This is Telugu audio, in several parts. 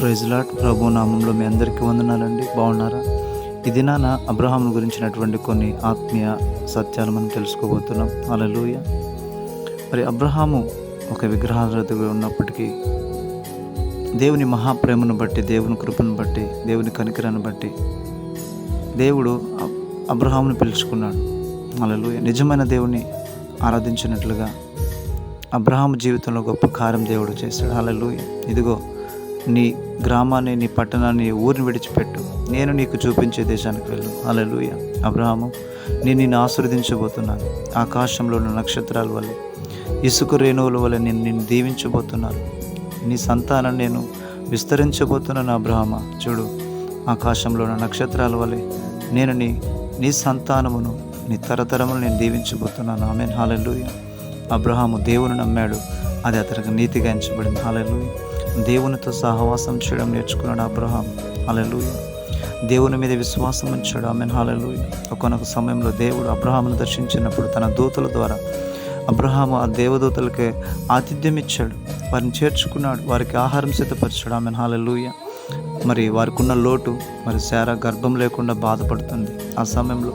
ప్రైజ్లాట్ ప్రభు నామంలో మీ అందరికీ వందనాలండి. బాగున్నారా? ఇది నాన్న అబ్రహాం గురించినటువంటి కొన్ని ఆత్మీయ సత్యాలు మనం తెలుసుకోబోతున్నాం. అలలుయ మరి అబ్రహాము ఒక విగ్రహారథుగా ఉన్నప్పటికీ దేవుని మహాప్రేమను బట్టి దేవుని కృపను బట్టి దేవుని కనికరాన్ని బట్టి దేవుడు అబ్రహామును పిలుచుకున్నాడు. అలలుయ నిజమైన దేవుని ఆరాధించినట్లుగా అబ్రహాం జీవితంలో గొప్ప కార్యం దేవుడు చేశాడు. హల్లెలూయ ఇదిగో నీ గ్రామాన్ని నీ పట్టణాన్ని ఊరిని విడిచిపెట్టు. నేను నీకు చూపించే దేశానికి వెళ్ళు. అలలుయ అబ్రహాము నేను నిన్ను ఆశీర్వదించబోతున్నాను. ఆకాశంలో ఉన్న నక్షత్రాల వల్ల ఇసుక రేణువుల వల్ల నేను నిన్ను దీవించబోతున్నాను. నీ సంతానం నేను విస్తరించబోతున్నాను అబ్రహమ. చూడు ఆకాశంలో ఉన్న నక్షత్రాల వలె నేను నీ నీ సంతానమును నీ తరతరములు నేను దీవించబోతున్నాను. ఆమె హాలెల్లుయ. అబ్రహాము దేవుని నమ్మాడు. అది అతనికి నీతిగా ఎంచబడింది. హాలెలూయ దేవునితో సహవాసం చేయడం నేర్చుకున్నాడు అబ్రహాం. అలెలుయ దేవుని మీద విశ్వాసం ఉంచాడు. ఆమె హాలెలుయ ఒకనొక సమయంలో దేవుడు అబ్రహామును దర్శించినప్పుడు తన దూతల ద్వారా అబ్రహాము ఆ దేవదూతలకి ఆతిథ్యం ఇచ్చాడు. వారిని చేర్చుకున్నాడు. వారికి ఆహారం సిద్ధపరిచాడు. ఆమె హాలెలుయ మరి వారికి ఉన్న లోటు మరి శారా గర్భం లేకుండా బాధపడుతుంది. ఆ సమయంలో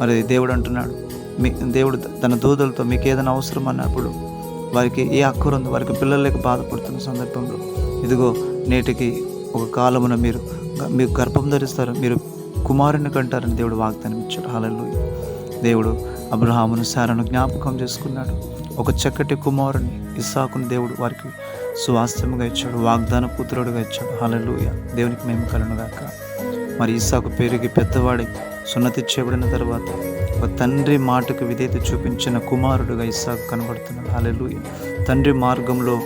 మరి దేవుడు అంటున్నాడు మీ దేవుడు తన దూతలతో మీకు ఏదైనా అవసరం అన్నప్పుడు వారికి ఏ అక్కర ఉంది వారికి పిల్లలు లేక బాధపడుతున్న సందర్భంలో ఇదిగో నేటికి ఒక కాలమున మీరు మీకు గర్భం ధరిస్తారు మీరు కుమారుని కంటారని దేవుడు వాగ్దానం ఇచ్చాడు. హాలెలూయ దేవుడు అబ్రహామును సారను జ్ఞాపకం చేసుకున్నాడు. ఒక చక్కటి కుమారుని ఇస్సాకుని దేవుడు వారికి సువాస్థ్యముగా ఇచ్చాడు వాగ్దాన పుత్రుడుగా ఇచ్చాడు. హల్లెలూయ. దేవునికి మేము కలునుగాక మరి ఇస్సాకు పెరిగి పెద్దవాడి సున్నతి చేయబడిన తర్వాత ఒక తండ్రి మాటకు విధేయత చూపించిన కుమారుడుగా ఇస్సాకు కనబడుతున్నాడు. అలెలు తండ్రి మార్గంలో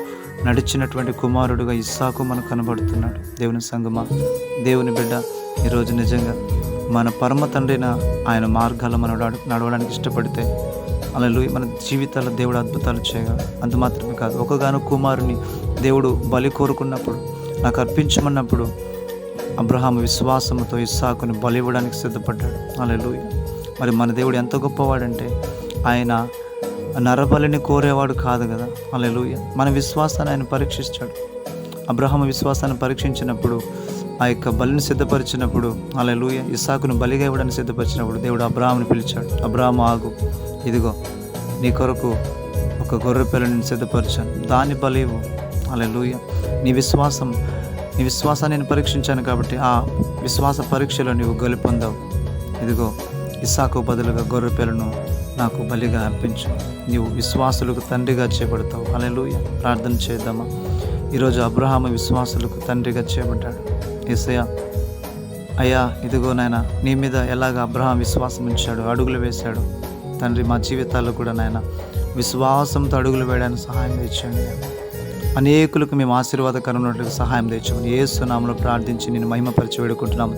నడిచినటువంటి కుమారుడుగా ఇస్సాకు మనకు కనబడుతున్నాడు. దేవుని సంగమా దేవుని బిడ్డ ఈరోజు నిజంగా మన పరమ తండ్రిన ఆయన మార్గాల్లో మనం నడవడానికి ఇష్టపడితే అలలు మన జీవితాల దేవుడు అద్భుతాలు చేయగలడు అంత మాత్రమే కాదు ఒకగాను కుమారుని దేవుడు బలి కోరుకున్నప్పుడు నాకు అర్పించమన్నప్పుడు అబ్రహాం విశ్వాసంతో ఇస్సాకుని బలి ఇవ్వడానికి సిద్ధపడ్డాడు. అలా మరి మన దేవుడు ఎంత గొప్పవాడంటే ఆయన నరబలిని కోరేవాడు కాదు కదా. అలా మన విశ్వాసాన్ని ఆయన పరీక్షిస్తాడు. అబ్రహం విశ్వాసాన్ని పరీక్షించినప్పుడు ఆ యొక్క బలిని సిద్ధపరిచినప్పుడు అలా లూయ ఇసాకును బలిగా ఇవ్వడానికి సిద్ధపరిచినప్పుడు దేవుడు అబ్రహాంని పిలిచాడు. అబ్రాహం ఆగు. ఇదిగో నీ కొరకు ఒక గొర్రె పిల్లని సిద్ధపరిచాను. దాన్ని బలివు అలెలుయ అలా లూయ నీ విశ్వాసం నీ విశ్వాసాన్ని నేను పరీక్షించాను కాబట్టి ఆ విశ్వాస పరీక్షలో నీవు గెలుపొందావు. ఇదిగో ఇసాకు బదులుగా గొర్రె పిల్లను నాకు బలిగా అర్పించు. నీవు విశ్వాసులకు తండ్రిగా చేపడతావు అలెలుయ ప్రార్థన చేద్దామా? ఈరోజు అబ్రహాము విశ్వాసులకు తండ్రిగా చేయబడ్డాడు. ఏసయ్య అయ్యా ఇదిగో నాయన నీ మీద ఎలాగ అబ్రహాం విశ్వాసం ఉంచాడు అడుగులు వేశాడు. తండ్రి మా జీవితాల్లో కూడా నాయన విశ్వాసంతో అడుగులు వేయడానికి సహాయం తెచ్చండి అనేకులకు మేము ఆశీర్వాదకరమైనట్లుగా సహాయం తెచ్చామని ఏసునామలో ప్రార్థించి నేను మహిమపరిచి వేడుకుంటున్నాము.